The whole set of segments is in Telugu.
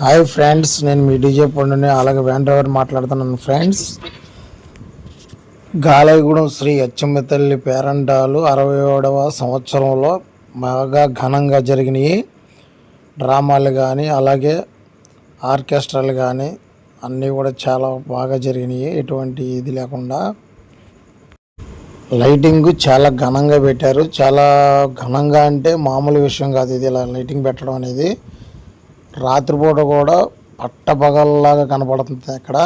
హాయ్ ఫ్రెండ్స్ నేను మీ డీజే పండుని అలాగే వ్యాన్ డ్రైవర్ మాట్లాడుతున్నాను ఫ్రెండ్స్. గాలయగూడెం శ్రీ అచ్చమ్మతల్లి పేరంటాలు అరవై ఏడవ సంవత్సరంలో బాగా ఘనంగా జరిగినాయి. డ్రామాలు కానీ అలాగే ఆర్కెస్ట్రాలు కానీ అన్నీ కూడా చాలా బాగా జరిగినాయి. ఎటువంటి ఇది లేకుండా లైటింగ్ చాలా ఘనంగా పెట్టారు. చాలా ఘనంగా అంటే మామూలు విషయం కాదు ఇది. ఇలా లైటింగ్ పెట్టడం అనేది రాత్రిపూట కూడా పట్టపగల్లాగా కనపడుతుంది ఇక్కడ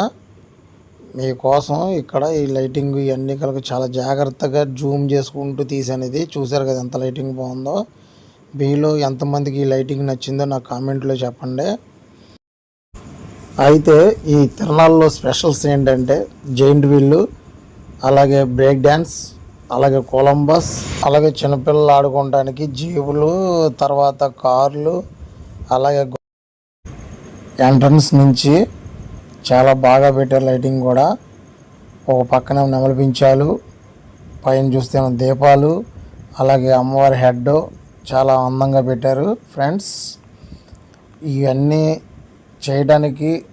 మీకోసం ఇక్కడ ఈ లైటింగ్ ఇవన్నీ కలిగి చాలా జాగ్రత్తగా జూమ్ చేసుకుంటూ తీసానిది. చూసారు కదా ఎంత లైటింగ్ బాగుందో. మీలో ఎంతమందికి ఈ లైటింగ్ నచ్చిందో నా కామెంట్లో చెప్పండి. అయితే ఈ తిరణాల్లో స్పెషల్స్ ఏంటంటే జైంట్ వీళ్ళు అలాగే బ్రేక్ డ్యాన్స్ అలాగే కొలంబస్ అలాగే చిన్నపిల్లలు ఆడుకోవడానికి జీవులు తర్వాత కార్లు అలాగే ఎంట్రన్స్ నుంచి చాలా బాగా పెట్టారు లైటింగ్ కూడా ఒక పక్కన నెమలిపించాలు పైన చూస్తే దీపాలు అలాగే అమ్మవారి హెడ్ చాలా అందంగా పెట్టారు. ఫ్రెండ్స్ ఇవన్నీ చేయడానికి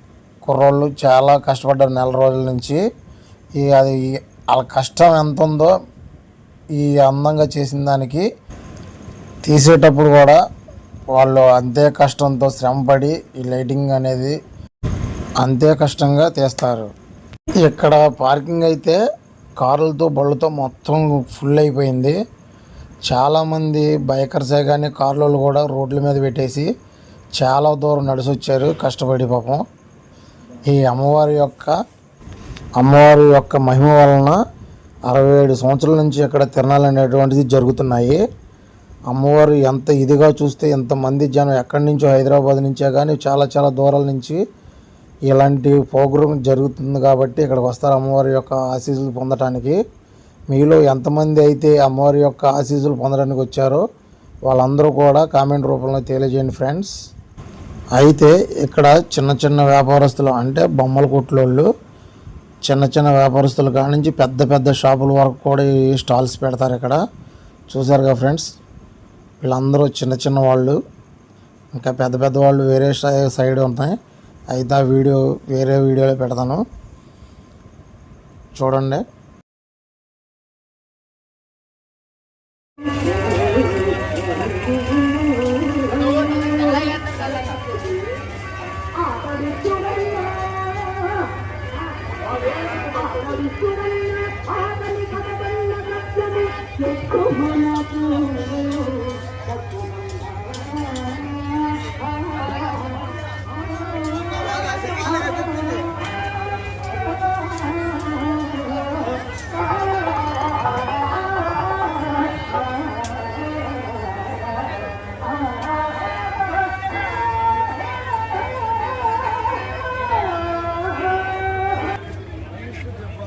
కుర్రోళ్ళు చాలా కష్టపడ్డారు నెల రోజుల నుంచి. ఈ అది వాళ్ళ కష్టం ఎంత ఉందో ఈ అందంగా చేసిన దానికి తీసేటప్పుడు కూడా వాళ్ళు అంతే కష్టంతో శ్రమపడి ఈ లైటింగ్ అనేది అంతే కష్టంగా తీస్తారు. ఇక్కడ పార్కింగ్ అయితే కార్లతో బళ్ళతో మొత్తం ఫుల్ అయిపోయింది. చాలామంది బైకర్సే కానీ కార్లలో కూడా రోడ్ల మీద పెట్టేసి చాలా దూరం నడిచి వచ్చారు కష్టపడి పాపం. ఈ అమ్మవారి యొక్క అమ్మవారి యొక్క మహిమ వలన అరవై ఏడు సంవత్సరాల నుంచి ఇక్కడ తిరణాలు అనేటువంటిది జరుగుతున్నాయి. అమ్మవారు ఎంత ఇదిగా చూస్తే ఎంతమంది జనం ఎక్కడి నుంచో హైదరాబాద్ నుంచే కానీ చాలా చాలా దూరాల నుంచి ఇలాంటి ప్రోగ్రాం జరుగుతుంది కాబట్టి ఇక్కడికి వస్తారు అమ్మవారి యొక్క ఆశీస్సులు పొందడానికి మీలో ఎంతమంది అయితే అమ్మవారి యొక్క ఆశీస్సులు పొందడానికి వచ్చారో వాళ్ళందరూ కూడా కామెంట్ రూపంలో తెలియజేయండి ఫ్రెండ్స్. అయితే ఇక్కడ చిన్న చిన్న వ్యాపారస్తులు అంటే బొమ్మల కొట్లోళ్ళు చిన్న చిన్న వ్యాపారస్తులు కానించి పెద్ద పెద్ద షాపుల వరకు కూడా ఈ స్టాల్స్ పెడతారు ఇక్కడ. చూసారుగా ఫ్రెండ్స్? వీళ్ళందరూ చిన్న చిన్న వాళ్ళు ఇంకా పెద్ద పెద్ద వాళ్ళు వేరే సై- సైడ్ ఉంటాయి అయితే ఆ వీడియో వేరే వీడియోలో పెడతాను చూడండి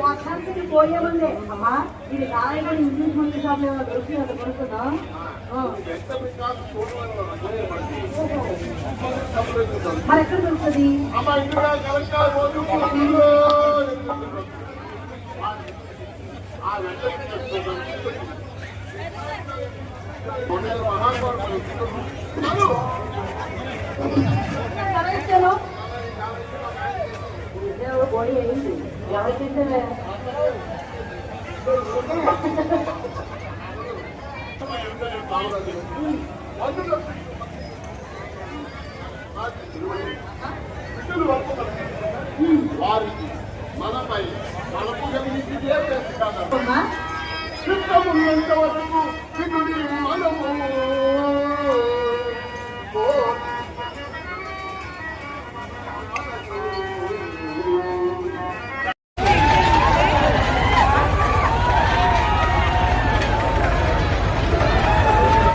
వర్షానికి పోయేమంది అమ్మా ఇది కాయగూడ ఇంగ్లీష్ మంది షాప్ ఏమైనా దొరికి అది కొనుక్కుందా? మరి ఎక్కడ దొరుకుతుంది? ఎలా వారికి మనపై మనకు కలిగించిదే చేస్తున్నా చిత్తమున్నంత వరకు మనము